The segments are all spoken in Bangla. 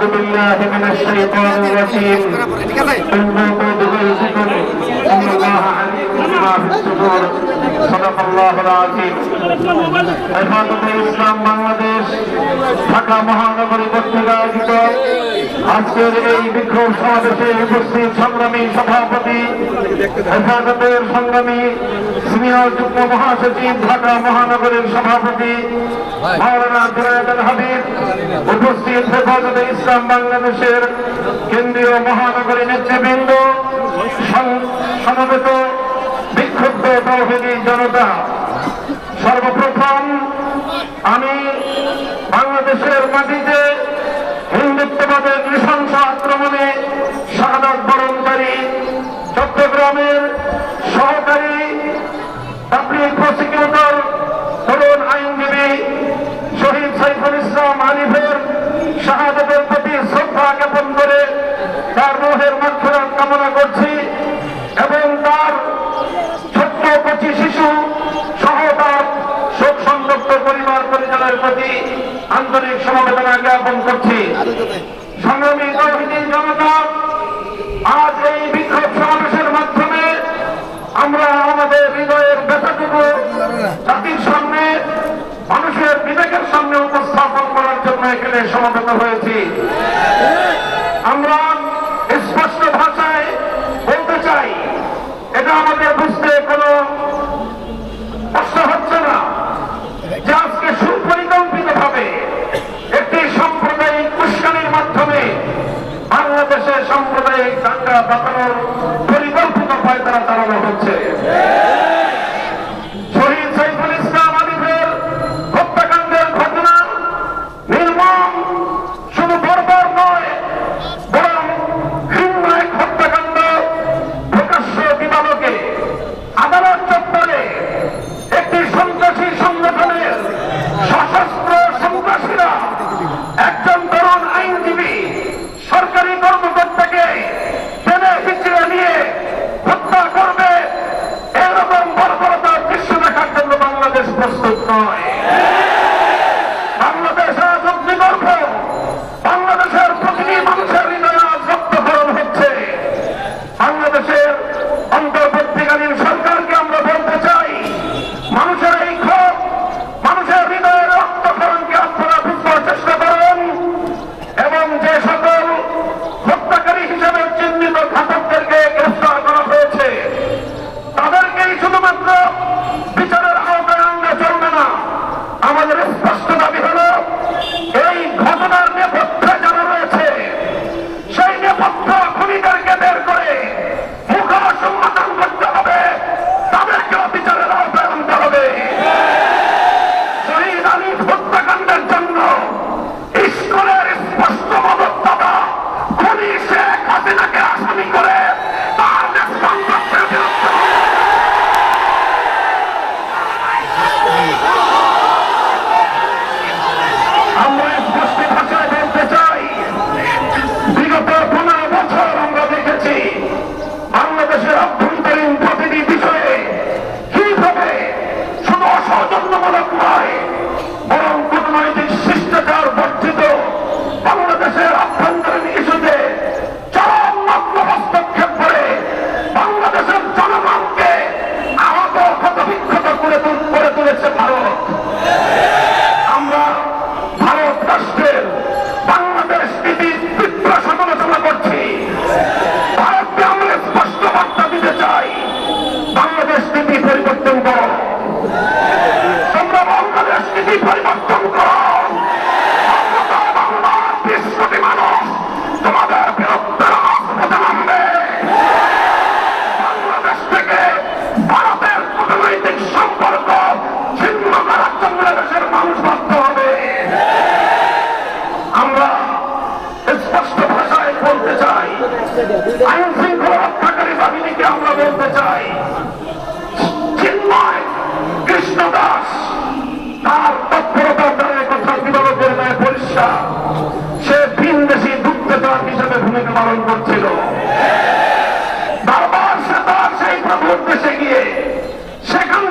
أعوذ بالله من الشيطان الرجيم. انظروا بغيظكم إن الله عليم بما في الصدور صدق الله العظيم হেফাজতে ইসলাম বাংলাদেশ ঢাকা মহানগরী পত্রিকা আয়োজিত আজকের এই বিক্ষোভ সমাবেশে উপস্থিত সংগ্রামী সভাপতি হেফাজতের সংগ্রামী সিনিয়র যুগ্ম মহাসচিব ঢাকা মহানগরীর সভাপতি মৌলানা জুনায়দ হাবিব উপস্থিত হেফাজতে ইসলাম ইসলাম বাংলাদেশের কেন্দ্রীয় মহানগরী নেতৃবৃন্দ সমবেত বিক্ষুব্ধ তহবিলী জনতা। সর্বপ্রথম আমি বাংলাদেশের মাটিতে হিন্দুত্ববাদের নৃশংস আক্রমণে সাদক বরণকারী সমবেদনা জ্ঞাপন করছি। সংগ্রামী তহিদিন জনতা আজ এই বিক্ষোভ সমাবেশের মাধ্যমে আমরা আমাদের হৃদয়ের ব্যথাটুকু জাতির সামনে মানুষের বিবেকের সামনে উপস্থাপন করার জন্য এখানে সমাবেত হয়েছি। আমরা স্পষ্ট ভাষায় বলতে চাই এটা আমাদের বুঝতে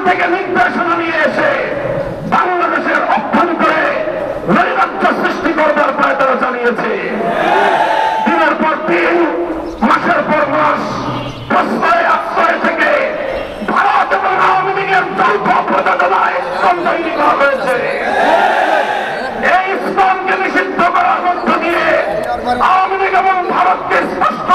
থেকে নির্দেশনা নিয়ে এসে বাংলাদেশের অভ্যন্তরে নৈরাজ্য সৃষ্টি করবার পায় তারা জানিয়েছে। দিনের পর দিন, মাসের পর মাস আশ্রয় থেকে ভারত এবং আওয়ামী লীগের যৌথ প্রযোজনায় হয়েছে। এই ইসলামকে নিষিদ্ধ করার মধ্য দিয়ে আওয়ামী লীগ এবং ভারতকে স্পষ্ট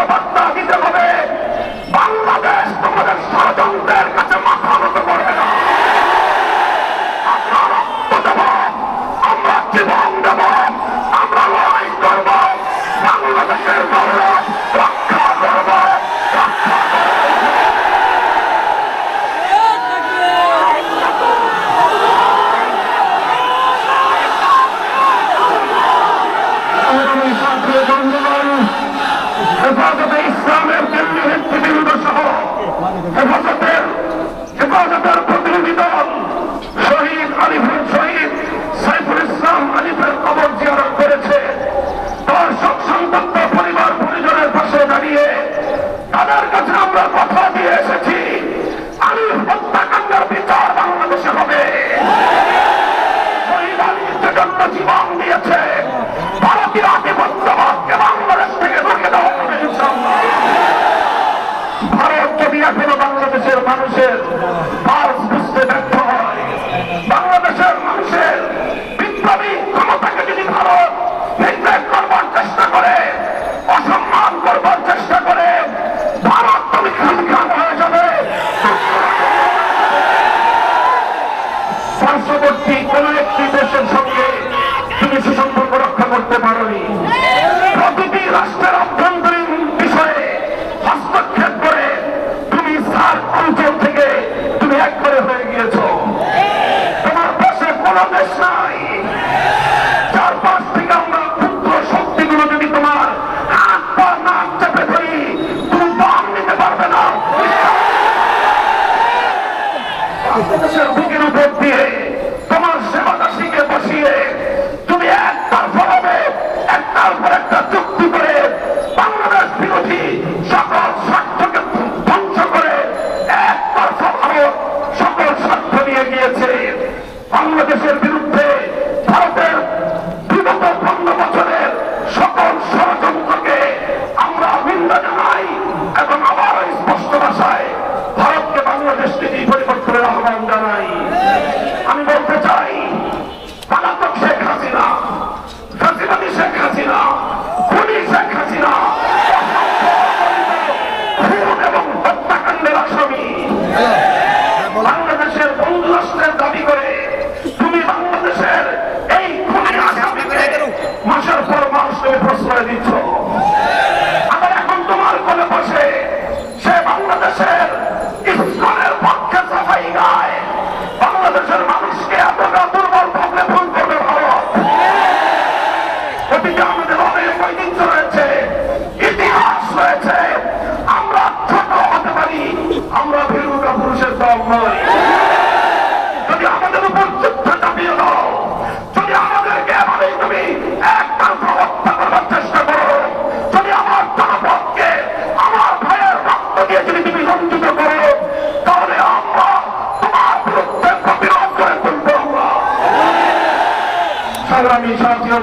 আনার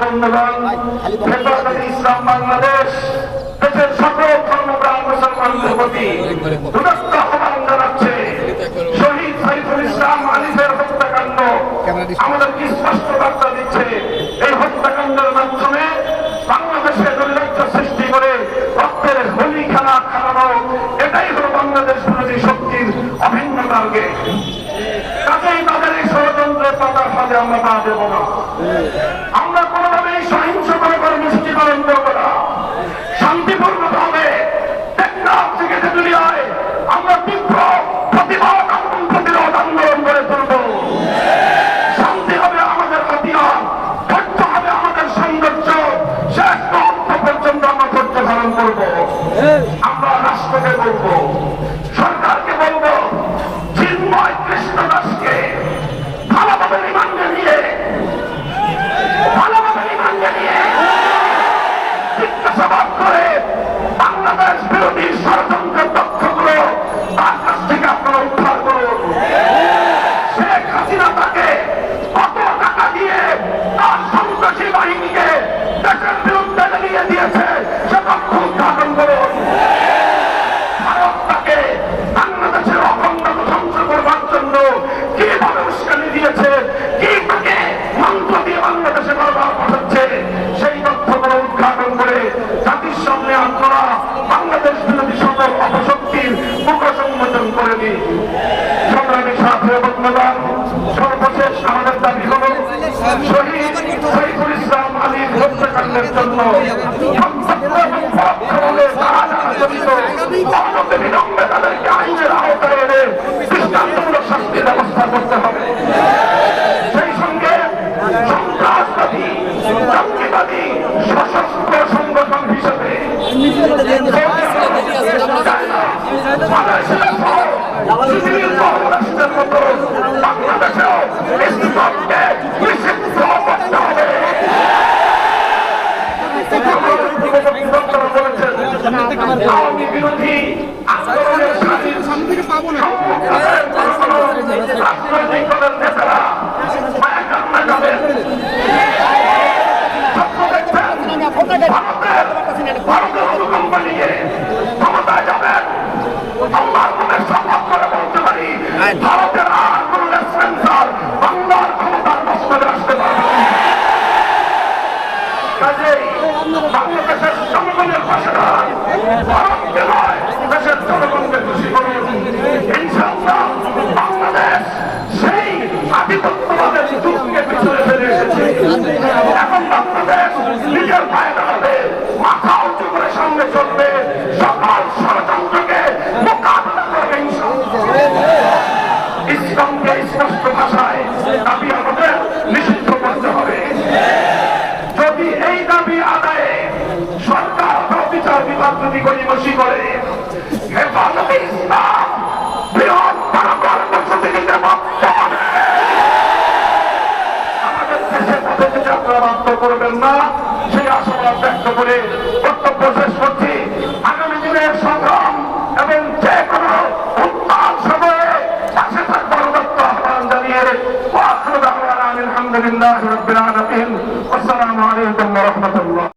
বন্ধুগণ ইসলাম বাংলাদেশ দেশের সকল ধর্মপ্রাণ মুসলমানদের প্রতি দুরস্ত আহ্বান জানাচ্ছে শহীদ সাইফুল ইসলাম আলিফের হত্যাকাণ্ড আমাদেরকে স্পষ্ট বার্তা দিচ্ছে এই হত্যাকাণ্ডের মাধ্যমে বাংলাদেশে দুর্লক্ষ সৃষ্টি করে রক্তের হোলি খেলা খেলানো এটাই হলো বাংলাদেশ বিরোধী শক্তির অভিন্ন মার্গে কাজেই তাদের এই ষড়যন্ত্রের পাতার ফাঁদে আমরা পা দেব না। সম্পূর্ণভাবে টেকনাফ থেকে তেতুলিয়ায় আমরা বিক্ষোভ প্রতিবাদ প্রতিরোধ আন্দোলন করে তুলব। শান্তি হবে আমাদের হাতিয়ার ধৈর্য হবে আমাদের সৌন্দর্য। শেষ মুহূর্ত আমরা রাষ্ট্রকে বলব বিলম্বে তাদেরকে আইনের আওতায় এনে দৃষ্টান্তমূলক শাস্তির ব্যবস্থা করতে হবে আল্লাহর নামে শপথ করে বলতে পারি ভারতের আর কোন লেসপেন্সার বাংলার ক্ষমতার মস্তকে আসতে পারবে কাজেই বাংলাদেশের জনগণের পাশে দাঁড়ান ভারতকে নয় দেশের জনগণকে খুশি করুন ইনশাআল্লাহ বাংলাদেশ সেই আধিপত্যবাদের যুগকে পিছনে ফেলে এসেছে করবেন না সেই আশাবাদ ব্যক্ত করে বক্তব্য শেষ করছি।